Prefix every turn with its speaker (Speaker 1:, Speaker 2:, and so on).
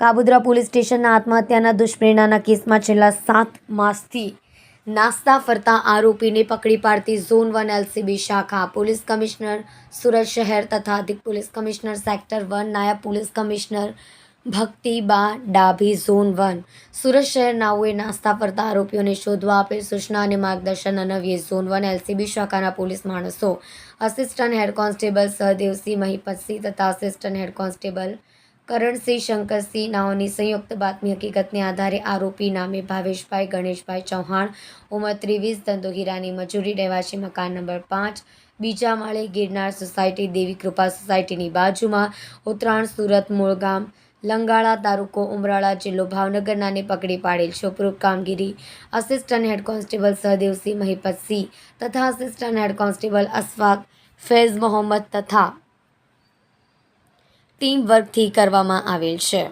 Speaker 1: કાબુદ્રા police સ્ટેશનના આત્મહત્યાના દુષ્પ્રેરણાના કેસમાં છેલ્લા સાત માસથી નાસ્તા ફરતા આરોપીને પકડી પાડતી ઝોન વન એલસીબી શાખા. પોલીસ કમિશનર સુરત શહેર તથા અધિક પોલીસ કમિશનર સેક્ટર વન નાયબ police commissioner Bhaktiba Dabhi zone one. Surat શહેર નાઓએ નાસ્તા ફરતા આરોપીઓને શોધવા આપેલ સૂચના અને માર્ગદર્શન અનવીએ ઝોન વન એલસીબી શાખાના પોલીસ માણસો. Assistant head constable Sahdevsinh Mahipatsinh તથા assistant head constable Karansinh Shankarsinh નાઓની સંયુક્ત બાતમી હકીકતને આધારે આરોપી નામે ભાવેશભાઈ, ગણેશભાઈ ચૌહાણ, ઉંમર ત્રેવીસ ધંધો મજૂરી, રહેવાસી મકાન નંબર પાંચ, બીજા માળે ગિરનાર સોસાયટી, દેવી કૃપા સોસાયટીની બાજુમાં, ઉત્તરાયણ, સુરત મૂળ ગામ લંગાળા તાલુકો, ઉમરાળા જિલ્લો ભાવનગરનાને પકડી પાડેલ છે ઉપરોક્ત કામગીરી assistant head constable Sahdevsinh Mahipatsinh તથા assistant head constable Ashfaq Faiz Mohammad તથા ટીમ વર્કથી કરવામાં આવેલ છે.